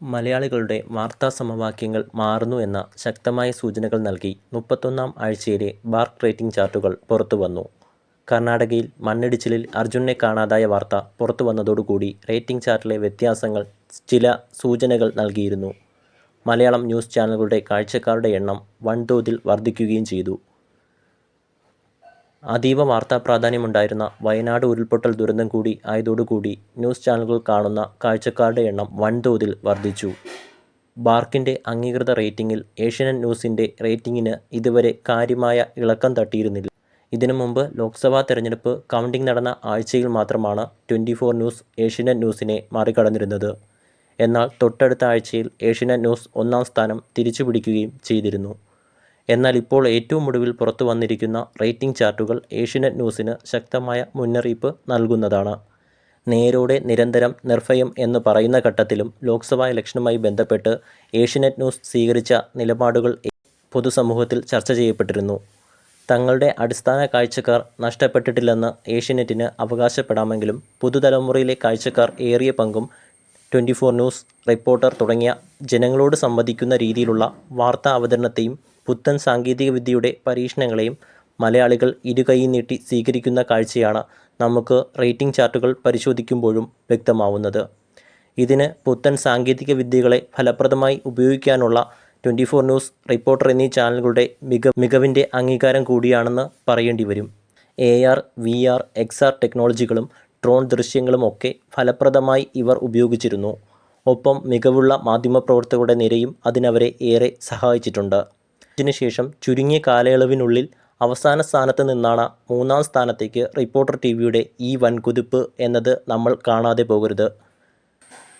മലയാളികളുടെ വാർത്താ സമവാക്യങ്ങൾ മാറുന്നു എന്ന ശക്തമായ സൂചനകൾ നൽകി മുപ്പത്തൊന്നാം ആഴ്ചയിലെ ബാർക്ക് റേറ്റിംഗ് ചാർട്ടുകൾ പുറത്തുവന്നു. കർണാടകയിൽ മണ്ണിടിച്ചിലിൽ അർജുനെ കാണാതായ വാർത്ത പുറത്തു പുറത്തുവന്നതോടുകൂടി റേറ്റിംഗ് ചാർട്ടിലെ വ്യത്യാസങ്ങൾ ചില സൂചനകൾ നൽകിയിരുന്നു. മലയാളം ന്യൂസ് ചാനലുകളുടെ കാഴ്ചക്കാരുടെ എണ്ണം വൻതോതിൽ വർദ്ധിക്കുകയും ചെയ്തു. അതീവ വാർത്താ പ്രാധാന്യമുണ്ടായിരുന്ന വയനാട് ഉരുൾപൊട്ടൽ ദുരന്തം കൂടി ആയതോടുകൂടി ന്യൂസ് ചാനലുകൾ കാണുന്ന കാഴ്ചക്കാരുടെ എണ്ണം വൻതോതിൽ വർദ്ധിച്ചു ബാർക്കിന്റെ അംഗീകൃത റേറ്റിംഗിൽ ഏഷ്യാനെറ്റ് ന്യൂസിന്റെ റേറ്റിംഗിന് ഇതുവരെ കാര്യമായ ഇളക്കം തട്ടിയിരുന്നില്ല. ഇതിനു മുമ്പ് ലോക്സഭാ തെരഞ്ഞെടുപ്പ് കൗണ്ടിംഗ് നടന്ന ആഴ്ചയിൽ മാത്രമാണ് ട്വന്റിഫോർ ന്യൂസ് ഏഷ്യാനെറ്റ് ന്യൂസിനെ മറികടന്നിരുന്നത്. എന്നാൽ തൊട്ടടുത്ത ആഴ്ചയിൽ ഏഷ്യാനെറ്റ് ന്യൂസ് ഒന്നാം സ്ഥാനം തിരിച്ചുപിടിക്കുകയും ചെയ്തിരുന്നു. എന്നാൽ ഇപ്പോൾ ഏറ്റവും ഒടുവിൽ പുറത്തു വന്നിരിക്കുന്ന റേറ്റിംഗ് ചാർട്ടുകൾ ഏഷ്യനെറ്റ് ന്യൂസിന് ശക്തമായ മുന്നറിയിപ്പ് നൽകുന്നതാണ്. നേരോടെ നിരന്തരം നിർഭയം എന്ന് പറയുന്ന ഘട്ടത്തിലും ലോക്സഭാ ഇലക്ഷനുമായി ബന്ധപ്പെട്ട് ഏഷ്യനെറ്റ് ന്യൂസ് സ്വീകരിച്ച നിലപാടുകൾ പൊതുസമൂഹത്തിൽ ചർച്ച ചെയ്യപ്പെട്ടിരുന്നു. തങ്ങളുടെ അടിസ്ഥാന കാഴ്ചക്കാർ നഷ്ടപ്പെട്ടിട്ടില്ലെന്ന് ഏഷ്യനെറ്റിന് അവകാശപ്പെടാമെങ്കിലും പുതുതലമുറയിലെ കാഴ്ചക്കാർ ഏറിയ പങ്കും ട്വന്റിഫോർ ന്യൂസ്, റിപ്പോർട്ടർ തുടങ്ങിയ ജനങ്ങളോട് സംവദിക്കുന്ന രീതിയിലുള്ള വാർത്താ അവതരണത്തെയും പുത്തൻ സാങ്കേതികവിദ്യയുടെ പരീക്ഷണങ്ങളെയും മലയാളികൾ ഇരുകൈ നീട്ടി സ്വീകരിക്കുന്ന കാഴ്ചയാണ് നമുക്ക് റേറ്റിംഗ് ചാർട്ടുകൾ പരിശോധിക്കുമ്പോഴും വ്യക്തമാവുന്നത്. ഇതിന് പുത്തൻ സാങ്കേതിക വിദ്യകളെ ഫലപ്രദമായി ഉപയോഗിക്കാനുള്ള ട്വന്റിഫോർ ന്യൂസ്, റിപ്പോർട്ടർ എന്നീ ചാനലുകളുടെ മിക മികവിന്റെ അംഗീകാരം കൂടിയാണെന്ന് പറയേണ്ടി വരും A R V R X R ടെക്നോളജികളും drone ദൃശ്യങ്ങളും ഒക്കെ ഫലപ്രദമായി ഇവർ ഉപയോഗിച്ചിരുന്നു. ഒപ്പം മികവുള്ള മാധ്യമപ്രവർത്തകരുടെ നിരയും അതിനവരെ ഏറെ സഹായിച്ചിട്ടുണ്ട്. ഇതിനുശേഷം ചുരുങ്ങിയ കാലയളവിനുള്ളിൽ അവസാന സ്ഥാനത്ത് നിന്നാണ് മൂന്നാം സ്ഥാനത്തേക്ക് റിപ്പോർട്ടർ ടി വിയുടെ ഈ വൻകുതിപ്പ് എന്നത് നമ്മൾ കാണാതെ പോകരുത്.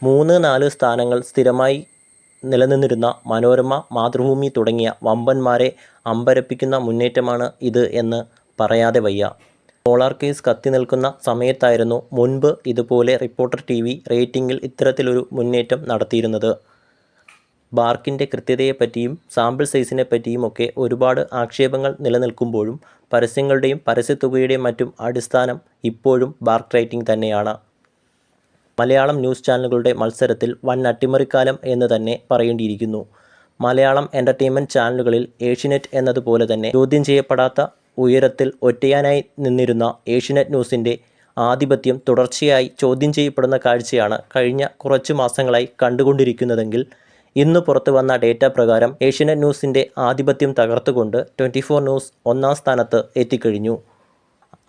മൂന്ന്, നാല് സ്ഥാനങ്ങൾ സ്ഥിരമായി നിലനിന്നിരുന്ന മനോരമ, മാതൃഭൂമി തുടങ്ങിയ വമ്പന്മാരെ അമ്പരപ്പിക്കുന്ന മുന്നേറ്റമാണ് ഇത് എന്ന് പറയാതെ വയ്യ. സോളാർ കേസ് കത്തി നിൽക്കുന്ന സമയത്തായിരുന്നു മുൻപ് ഇതുപോലെ റിപ്പോർട്ടർ ടി വി റേറ്റിംഗിൽ ഇത്തരത്തിലൊരു മുന്നേറ്റം നടത്തിയിരുന്നത്. ബാർക്കിന്റെ കൃത്യതയെപ്പറ്റിയും സാമ്പിൾ സൈസിനെപ്പറ്റിയും ഒക്കെ ഒരുപാട് ആക്ഷേപങ്ങൾ നിലനിൽക്കുമ്പോഴും പരസ്യങ്ങളുടെയും പരസ്യത്തുകയുടെയും മറ്റും അടിസ്ഥാനം ഇപ്പോഴും ബാർക്ക് റൈറ്റിംഗ് തന്നെയാണ്. മലയാളം ന്യൂസ് ചാനലുകളുടെ മത്സരത്തിൽ വൻ അട്ടിമറിക്കാലം എന്ന് തന്നെ പറയേണ്ടിയിരിക്കുന്നു. മലയാളം എന്റർടൈൻമെന്റ് ചാനലുകളിൽ ഏഷ്യനെറ്റ് എന്നതുപോലെ തന്നെ ചോദ്യം ചെയ്യപ്പെടാത്ത ഉയരത്തിൽ ഒറ്റയാനായി നിന്നിരുന്ന ഏഷ്യനെറ്റ് ന്യൂസിന്റെ ആധിപത്യം തുടർച്ചയായി ചോദ്യം ചെയ്യപ്പെടുന്ന കാഴ്ചയാണ് കഴിഞ്ഞ കുറച്ച് മാസങ്ങളായി കണ്ടുകൊണ്ടിരിക്കുന്നതെങ്കിൽ ഇന്ന് പുറത്തു വന്ന ഡേറ്റ പ്രകാരം ഏഷ്യനെറ്റ് ന്യൂസിന്റെ ആധിപത്യം തകർത്തുകൊണ്ട് ട്വന്റി ഫോർ ന്യൂസ് ഒന്നാം സ്ഥാനത്ത് എത്തിക്കഴിഞ്ഞു.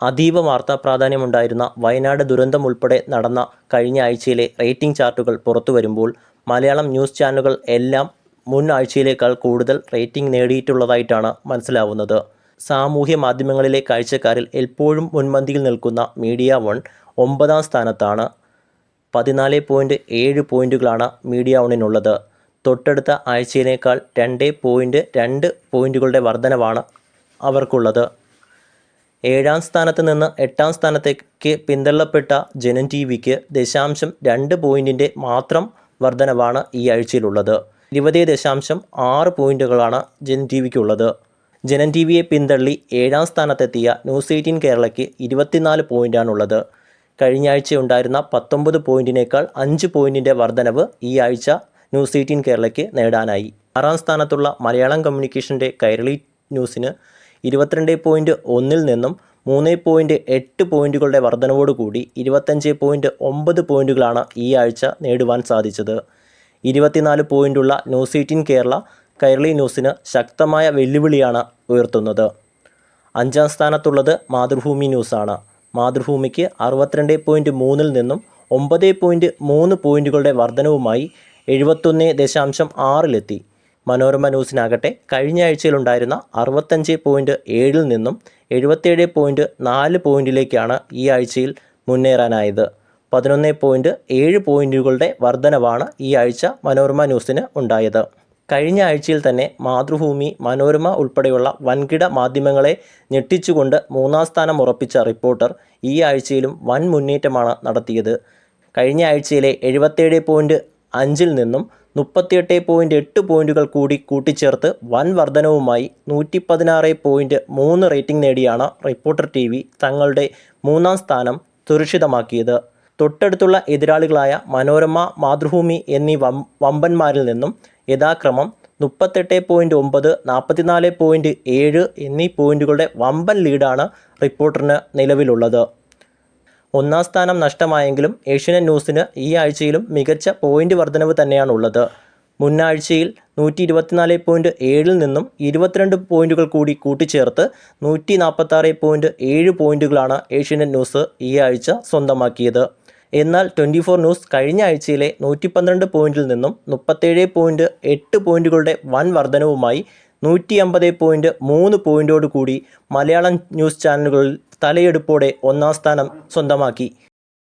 അതീവ വാർത്താ പ്രാധാന്യമുണ്ടായിരുന്ന വയനാട് ദുരന്തം ഉൾപ്പെടെ നടന്ന കഴിഞ്ഞ ആഴ്ചയിലെ റേറ്റിംഗ് ചാർട്ടുകൾ പുറത്തു വരുമ്പോൾ മലയാളം ന്യൂസ് ചാനലുകൾ എല്ലാം മുൻ ആഴ്ചയിലേക്കാൾ കൂടുതൽ റേറ്റിംഗ് നേടിയിട്ടുള്ളതായിട്ടാണ് മനസ്സിലാവുന്നത്. സാമൂഹ്യ മാധ്യമങ്ങളിലെ കാഴ്ചക്കാരിൽ എപ്പോഴും മുൻപന്തിയിൽ നിൽക്കുന്ന മീഡിയ വൺ ഒമ്പതാം സ്ഥാനത്താണ്. പതിനാല് പോയിന്റ് ഏഴ് പോയിന്റുകളാണ് മീഡിയ വണ്ണിനുള്ളത്. തൊട്ടടുത്ത ആഴ്ചയിലേക്കാൾ രണ്ട് പോയിന്റ് രണ്ട് പോയിന്റുകളുടെ വർധനവാണ് അവർക്കുള്ളത്. ഏഴാം സ്ഥാനത്ത് നിന്ന് എട്ടാം സ്ഥാനത്തേക്ക് പിന്തള്ളപ്പെട്ട ജനം ടി വിക്ക് ദശാംശം രണ്ട് പോയിന്റിന്റെ മാത്രം വർധനവാണ് ഈ ആഴ്ചയിലുള്ളത്. ഇരുപത് ദശാംശം ആറ് പോയിന്റുകളാണ് ജനം ടിവിക്കുള്ളത്. ജനം ടിവിയെ പിന്തള്ളി ഏഴാം സ്ഥാനത്തെത്തിയ ന്യൂസ് എയ്റ്റീൻ കേരളയ്ക്ക് ഇരുപത്തിനാല് ആഴ്ച ഉണ്ടായിരുന്ന പത്തൊമ്പത് പോയിന്റിനേക്കാൾ അഞ്ച് പോയിന്റിന്റെ വർധനവ് ഈ ആഴ്ച ന്യൂസ് എയ്റ്റീൻ കേരളയ്ക്ക് നേടാനായി. ആറാം സ്ഥാനത്തുള്ള മലയാളം കമ്മ്യൂണിക്കേഷന്റെ കൈരളി ന്യൂസിന് ഇരുപത്തിരണ്ട് പോയിന്റ് ഒന്നിൽ നിന്നും മൂന്ന് പോയിന്റ് എട്ട് പോയിന്റുകളുടെ വർധനവോടുകൂടി ഇരുപത്തഞ്ച് പോയിന്റ് ഒമ്പത് പോയിന്റുകളാണ് ഈ ആഴ്ച നേടുവാൻ സാധിച്ചത്. ഇരുപത്തിനാല് പോയിന്റുള്ള ന്യൂസ് എയ്റ്റീൻ കേരള കൈരളി ന്യൂസിന് ശക്തമായ വെല്ലുവിളിയാണ് ഉയർത്തുന്നത്. അഞ്ചാം സ്ഥാനത്തുള്ളത് മാതൃഭൂമി ന്യൂസാണ്. മാതൃഭൂമിക്ക് അറുപത്തിരണ്ട് പോയിന്റ് മൂന്നിൽ നിന്നും ഒമ്പത് പോയിന്റ് മൂന്ന് പോയിന്റുകളുടെ വർധനവുമായി എഴുപത്തൊന്ന് ദശാംശം ആറിലെത്തി. മനോരമ ന്യൂസിനാകട്ടെ കഴിഞ്ഞ ആഴ്ചയിലുണ്ടായിരുന്ന അറുപത്തഞ്ച് പോയിന്റ് ഏഴിൽ നിന്നും എഴുപത്തേഴ് പോയിന്റ് നാല് പോയിന്റിലേക്കാണ് ഈ ആഴ്ചയിൽ മുന്നേറാനായത്. പതിനൊന്ന് പോയിന്റ് ഏഴ് പോയിന്റുകളുടെ വർധനവാണ് ഈ ആഴ്ച മനോരമ ന്യൂസിന് ഉണ്ടായത്. കഴിഞ്ഞ ആഴ്ചയിൽ തന്നെ മാതൃഭൂമി, മനോരമ ഉൾപ്പെടെയുള്ള വൻകിട മാധ്യമങ്ങളെ ഞെട്ടിച്ചുകൊണ്ട് മൂന്നാം സ്ഥാനം ഉറപ്പിച്ച റിപ്പോർട്ടർ ഈ ആഴ്ചയിലും വൻ മുന്നേറ്റമാണ് നടത്തിയത്. കഴിഞ്ഞ ആഴ്ചയിലെ എഴുപത്തേഴ് പോയിന്റ് അഞ്ചിൽ നിന്നും മുപ്പത്തിയെട്ട് പോയിന്റ് എട്ട് പോയിന്റുകൾ കൂടി കൂട്ടിച്ചേർത്ത് വൻ വർധനവുമായി നൂറ്റി പതിനാറ് പോയിന്റ് മൂന്ന് റേറ്റിംഗ് നേടിയാണ് റിപ്പോർട്ടർ ടി വി തങ്ങളുടെ മൂന്നാം സ്ഥാനം സുരക്ഷിതമാക്കിയത്. തൊട്ടടുത്തുള്ള എതിരാളികളായ മനോരമ മാതൃഭൂമി എന്നീ വം വമ്പന്മാരിൽ നിന്നും യഥാക്രമം മുപ്പത്തെട്ട് പോയിന്റ് ഒമ്പത് നാൽപ്പത്തിനാല് പോയിന്റ് ഏഴ് എന്നീ പോയിന്റുകളുടെ വമ്പൻ ലീഡാണ് റിപ്പോർട്ടറിന് നിലവിലുള്ളത് ഒന്നാം സ്ഥാനം നഷ്ടമായെങ്കിലും ഏഷ്യനെറ്റ് ന്യൂസിന് ഈ ആഴ്ചയിലും മികച്ച പോയിന്റ് വർധനവ് തന്നെയാണുള്ളത്. മുന്നാഴ്ചയിൽ നൂറ്റി ഇരുപത്തിനാല് പോയിന്റ് ഏഴിൽ നിന്നും ഇരുപത്തിരണ്ട് പോയിന്റുകൾ കൂടി കൂട്ടിച്ചേർത്ത് നൂറ്റി നാൽപ്പത്താറ് പോയിന്റ് ഏഴ് പോയിന്റുകളാണ് ഏഷ്യനെറ്റ് ന്യൂസ് ഈ ആഴ്ച സ്വന്തമാക്കിയത്. എന്നാൽ ട്വന്റി ഫോർ ന്യൂസ് കഴിഞ്ഞ ആഴ്ചയിലെ നൂറ്റി പന്ത്രണ്ട് പോയിന്റിൽ നിന്നും മുപ്പത്തേഴ് പോയിന്റ് എട്ട് പോയിന്റുകളുടെ വൻ വർധനവുമായി നൂറ്റി അമ്പത് പോയിന്റ് മൂന്ന് പോയിന്റോട് കൂടി മലയാളം ന്യൂസ് ചാനലുകളിൽ തലയെടുപ്പോടെ ഒന്നാം സ്ഥാനം സ്വന്തമാക്കി.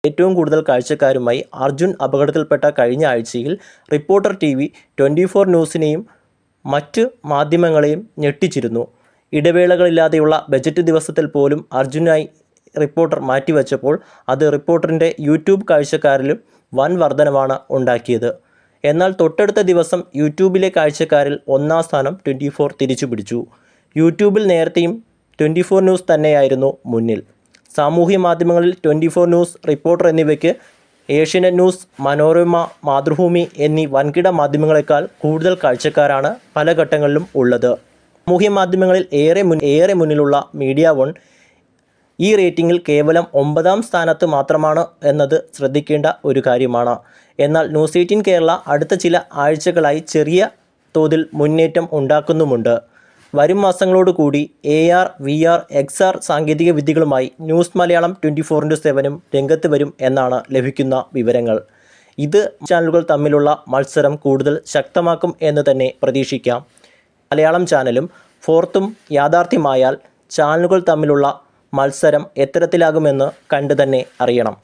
ഏറ്റവും കൂടുതൽ കാഴ്ചക്കാരുമായി അർജുൻ അപകടത്തിൽപ്പെട്ട കഴിഞ്ഞ ആഴ്ചയിൽ reporter T V twenty four ന്യൂസിനെയും മറ്റ് മാധ്യമങ്ങളെയും ഞെട്ടിച്ചിരുന്നു. ഇടവേളകളില്ലാതെയുള്ള ബജറ്റ് ദിവസത്തിൽ പോലും അർജുനായി റിപ്പോർട്ടർ മാറ്റിവെച്ചപ്പോൾ അത് റിപ്പോർട്ടറിന്റെ യൂട്യൂബ് കാഴ്ചക്കാരിലും വൻ വർധനമാണ് ഉണ്ടാക്കിയത്. എന്നാൽ തൊട്ടടുത്ത ദിവസം യൂട്യൂബിലെ കാഴ്ചക്കാരിൽ ഒന്നാം സ്ഥാനം ട്വന്റി ഫോർ തിരിച്ചു പിടിച്ചു യൂട്യൂബിൽ നേരത്തെയും ട്വന്റി ഫോർ ന്യൂസ് തന്നെയായിരുന്നു മുന്നിൽ. സാമൂഹ്യ മാധ്യമങ്ങളിൽ ട്വന്റി ഫോർ ന്യൂസ് റിപ്പോർട്ടർ എന്നിവയ്ക്ക് ഏഷ്യനെറ്റ് ന്യൂസ് മനോരമ മാതൃഭൂമി എന്നീ വൻകിട മാധ്യമങ്ങളെക്കാൾ കൂടുതൽ കാഴ്ചക്കാരാണ് പല ഘട്ടങ്ങളിലും ഉള്ളത്. സാമൂഹ്യ മാധ്യമങ്ങളിൽ ഏറെ മുൻ ഏറെ മുന്നിലുള്ള മീഡിയ വൺ ഈ റേറ്റിംഗിൽ കേവലം ഒമ്പതാം സ്ഥാനത്ത് മാത്രമാണ് എന്നത് ശ്രദ്ധിക്കേണ്ട ഒരു കാര്യമാണ്. എന്നാൽ ന്യൂസ് എയ്റ്റീൻ കേരള അടുത്ത ചില ആഴ്ചകളായി ചെറിയ തോതിൽ മുന്നേറ്റം ഉണ്ടാക്കുന്നുമുണ്ട്. വരും മാസങ്ങളോടുകൂടി A R V R X R സാങ്കേതിക വിദ്യകളുമായി news Malayalam twenty four into സെവനും രംഗത്ത് വരും എന്നാണ് ലഭിക്കുന്ന വിവരങ്ങൾ. ഇത് ചാനലുകൾ തമ്മിലുള്ള മത്സരം കൂടുതൽ ശക്തമാക്കും എന്ന് തന്നെ പ്രതീക്ഷിക്കാം. മലയാളം ചാനലും ഫോർത്തും യാഥാർത്ഥ്യമായാൽ ചാനലുകൾ തമ്മിലുള്ള മത്സരം എത്തരത്തിലാകുമെന്ന് കണ്ടു തന്നെ അറിയണം.